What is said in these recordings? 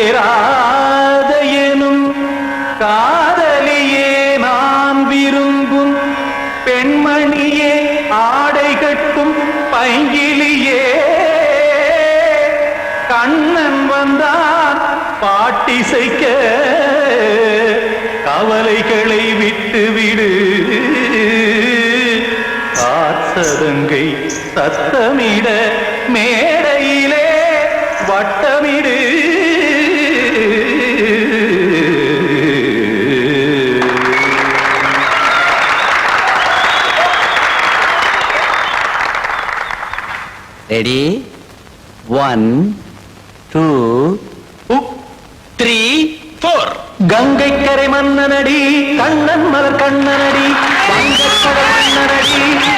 கண்மணியேராத எனும் காதலியே நான் விரும்பும் பெண்மணியே ஆடை கட்டும் பைங்கிலியே கண்ணன் வந்தான் பாட்டிசைக்க கவலைகளை விட்டுவிடு. காத்ததங்கை சத்தமிட மே வட்டமிடு. Ready one two three four Gangai கரை மன்னனடி கண்ணன் மலர் கண்ணனடி வங்கக்கடல் மன்னனடி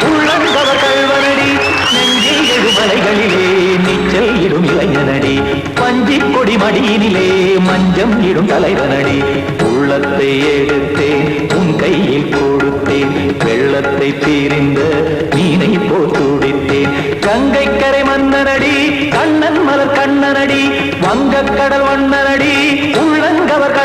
உள்ளங்கவர் கல்வனடி நெஞ்சில் எழுமலைகளிலே மடியினிலே மஞ்சம் இடும் தலைவனடி. உள்ளத்தை எடுத்தேன் உன் கையில் கொடுத்தேன். வெள்ளத்தை தீரிந்த மீனை போல் துடித்தேன். கங்கை கரை மன்னனடி கண்ணன் மலர் கண்ணனடி. வங்கக்கடல் வண்ணனடி உள்ளங்கவர்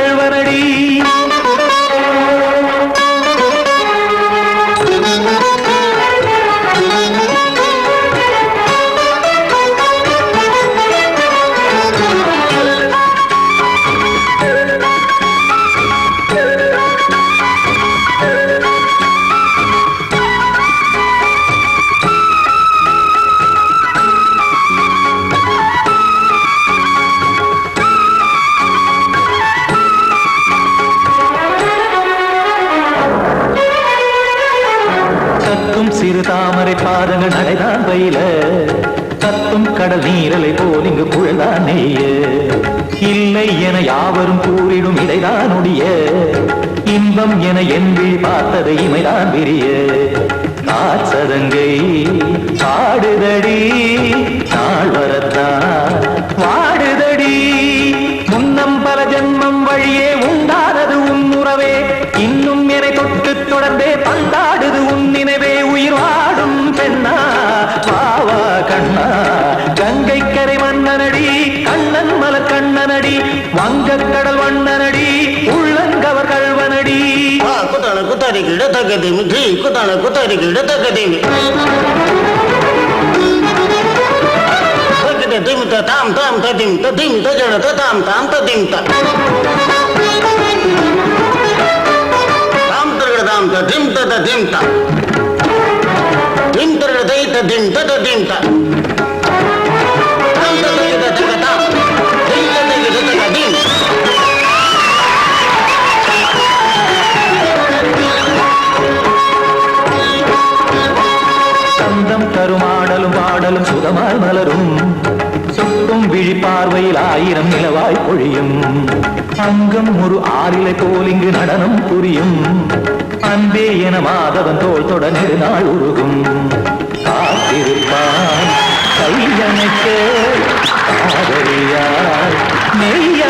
கடல் நீரலை போல் இங்கு புழதான் இல்லை என யாவரும் கூறிடும் இடைதான் இன்பம் என என்பி பார்த்தது இமைதான் விரிய. காச்சதங்கை பாடுதடி நாள் வரத்தான் வாடுதடி. முன்னம் பல ஜென்மம் வழியே உண்டானது உன் உறவே. இன்னும் என தொட்டு தொடர்ந்தே பந்தாடுது உன் நினைவே. உயிர் வாடும் பெண்ணா வாவா கண்ணா. கங்கை கரை மன்னனடி கண்ணன் மல கண்ணனடி வங்கக்கடல் வண்ணனடி உள்ளங்கவர் கல்வனடி குத்தான குத்தாரிக்கு இடத்தக்கதை மிற்றி குத்தான குத்தாரிக்கு இடத்தக்கதை திமித்த தாம் தாம் ததிம் ததிம் தஜட ததாம் தாம் ததிம் த தாம் தரகட தாம் ததிம் ததிம் த திம் தரகட தை ததிம் ததிம் த பாடலும் மலரும். சொக்கும் விழி பார்வையில் ஆயிரம் நிலவாய் பொழியும். அங்கம் ஒரு ஆறிலை போல் இங்கு நடனம் புரியும். அன்பே என மாதவன் தோல் தொட நெடுநாள் உருகும். காத்திருப்பான் கையணைக்க காதலியார் மெய்யணைக்க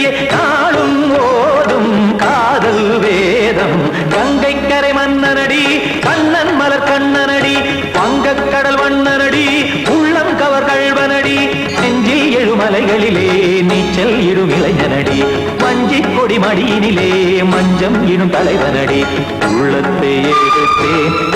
நாளும் ஓடும் காதல் வேதம். கங்கை கரை மன்னனடி கண்ணன் மலர் கண்ணனடி வங்கக் கடல் வண்ணனடி உள்ளம் கவர் கழ்வனடி செஞ்சி எழுமலைகளிலே நீச்சல் இடும் இளைஞனடி வஞ்சி கொடி மடியினிலே மஞ்சம் இடும் தலைவனடி. உள்ளத்தை எடுத்தேன்